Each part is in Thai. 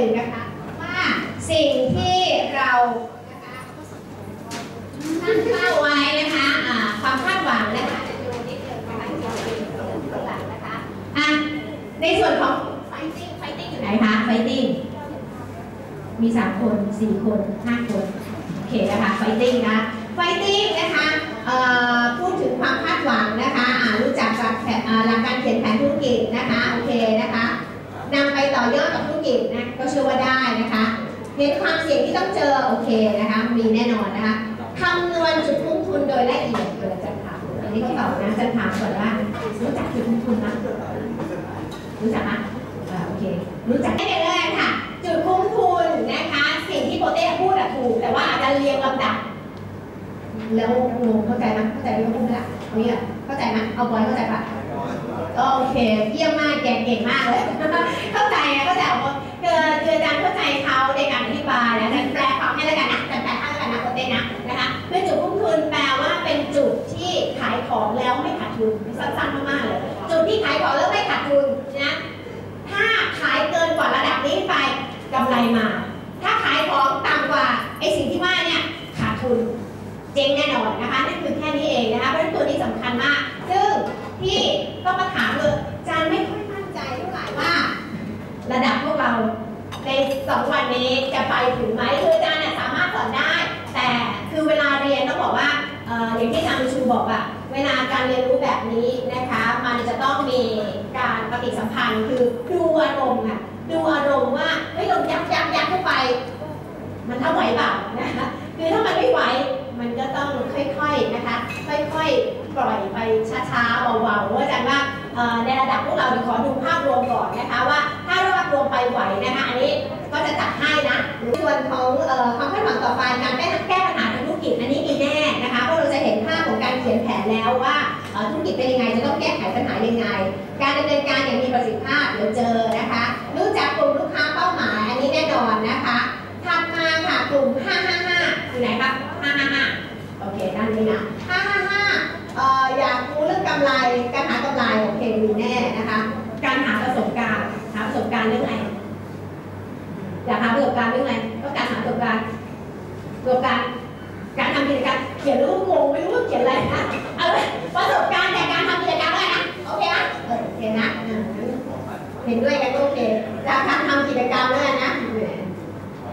นึ่งนะคะว่าสิ่งที่เรานะคะตั้งเป้าไว้นะคะความคาดหวังนะคะจะดูนิดนึงนะคะที่เราเป็นข้างหลังนะคะอะในส่วนของ fighting fighting อยู่ไหนคะ fighting มีสามคนสี่คนห้าคนโอเคนะคะไฟติ้งนะไฟติ้งนะคะพูดถึงความคาดหวังนะคะรู้จักการแผนอ่าหลักการเขียนแผนธุรกิจนะคะโอเคนะคะนำไปต่อยอดกับ ธุรกิจนะก็เชื่อว่าได้นะคะเห็นความเสี่ยงที่ต้องเจอโอเคนะคะ มีแน่นอนนะคะคำนวณจุดคุ้มทุนโดยละเอียดเกิดจะถามอันนี้ก็ตอบนะจะถามก่อนว่ารู้จักจุดคุ้มทุนไหมรู้จักไหมอ่าโอเค รู้จักได้เลยค่ะ จุดคุ้มทุนนะคะ สิ่งที่โปเต้พูดอะถูก แต่ว่าอาจจะเรียงลำดับ แล้วงงเข้าใจไหมเข้าใจไหมว่าพูดไม่ละเอาเนี่ยเข้าใจไหมเอาบอยเข้าใจปะก็โอเค เยี่ยมมากเก่งเก่งมากเลย สั้นมากๆเลยจุดที่ขายของแล้วไม่ขาดทุนนะถ้าขายเกินกว่าระดับนี้ไปกำไรมา ถ้าขายของต่ำกว่าไอสิ่งที่ว่าเนี่ยขาดทุนเจ๊งแน่นอนนะคะนั่นคือแค่นี้เองนะคะเพราะฉะนั้นตัวนี้สำคัญมาก ซึ่งที่ต้องมาถามเลยจารย์ไม่ค่อยมั่นใจเท่าไหร่ว่า ระดับพวกเราในสองวันนี้จะไปถึงไหมเนี่ยสามารถสอนได้ แต่คือเวลาเรียนต้องบ อย่างที่อาจารย์ชูบอกอะเวลาการเรียนรู้แบบนี้นะคะ มันจะต้องมีการปฏิสัมพันธ์คือดูอารมณ์อะดูอารมณ์ว่าเฮ้ยเรายักยักยักเข้าไป มันถ้าไหวเปล่านะคะคือถ้ามันไม่ไหวมันก็ต้องค่อยๆนะคะ ค่อยๆ ปล่อยไปช้าๆเบาๆว่าอาจารย์ว่าในระดับพวกเราดิขอดูภาพรวมก่อนนะคะว่าถ้ารอบรวมไปไหวนะคะอันนี้ก็จะจัดให้นะส่วนของความคาดหวังต่อไปการแก้ แผนแล้วว่าธุรกิจเป็นยังไงจะต้องแก้ไขปัญหายังไง การดำเนินการอย่างมีประสิทธิภาพเดี๋ยวเจอนะคะรู้จักกลุ่มลูกค้าเป้าหมายอันนี้แน่นอนนะคะถัดมาค่ะกลุ่ม 555อยู่ไหนครับ555 โอเคด้านนี้นะ 555ออยากรู้เรื่องกำไรการหากำไรโอเคมีแน่นะคะ การหาประสบการณ์หาประสบการณ์เรื่องอะไรอยากหาประสบการณ์เรื่องอะไรก็การหาประสบการณ์ประสบการณ์การทำกิจกรรมเขียนรู้งงไม่รู้ การทำกิจกรรมแล้วนนะ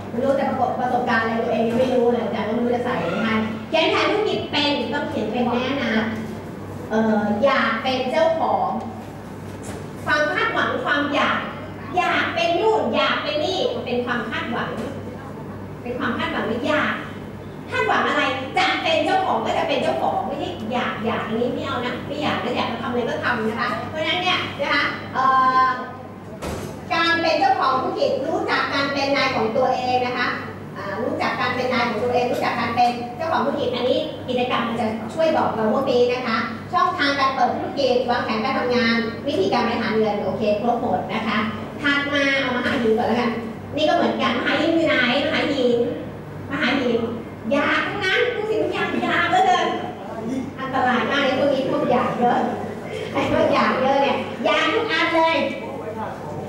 ไม่รู้แต่ประสบประสบการณ์อะไรตัวเองยังไม่รู้เลยอาจารย์ก็ไม่รู้จะใส่ยังไงเขียนแผนธุรกิจเป็นต้องเขียนเป็นแน่นะเอออยากเป็นเจ้าของ ความคาดหวังความอยาก อยากเป็นนู่นอยากเป็นนี่เป็นความคาดหวัง เป็นความคาดหวังหรืออยากคาดหวังอะไรจะเป็นเจ้าของก็จะเป็นเจ้าของไม่ใช่อยากอยากอันนี้ไม่เอานะไม่อยากนะอยากจะทำอะไรก็ทำนะคะ เพราะฉะนั้นเนี่ยนะคะ เป็นเจ้าของธุรกิจรู้จักการเป็นนายของตัวเองนะคะรู้จักการเป็นนายของตัวเอง รู้จักการเป็นเจ้าของธุรกิจอันนี้กิจกรรมมันจะช่วยบอกเราพวกนี้นะคะ ช่องทางการเปิดธุรกิจวางแผนการทำงาน วิธีการบริหารเงินโอเคครบหมดนะคะถัดมาเอามาหาหินก่อนแล้วกันนี่ก็เหมือนกันมหาหินอยู่ไหนมหาหินมหาหินยาทั้งนั้นทุกสิ่งทุกอย่างยาเหลือเกินอันตรายมากเลยพวกนี้พวกยาเยอะไอ้พวกยาเยอะเนี่ยยาทุกอันเลย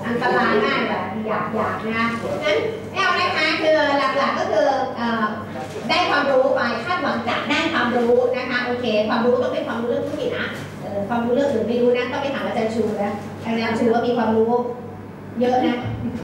อันตรายมากแบบอยากอยากนะงั้นแอลนะคะคือหลักๆก็คือได้ความรู้ไปคาดหวังจะได้ความรู้นะคะโอเค ความรู้ต้องเป็นความรู้เรื่องธุรกิจนะความรู้เรื่องอื่นไม่รู้นะต้องไปถามอาจารย์ชูนะอาจารย์ชูว่ามีความรู้เยอะนะ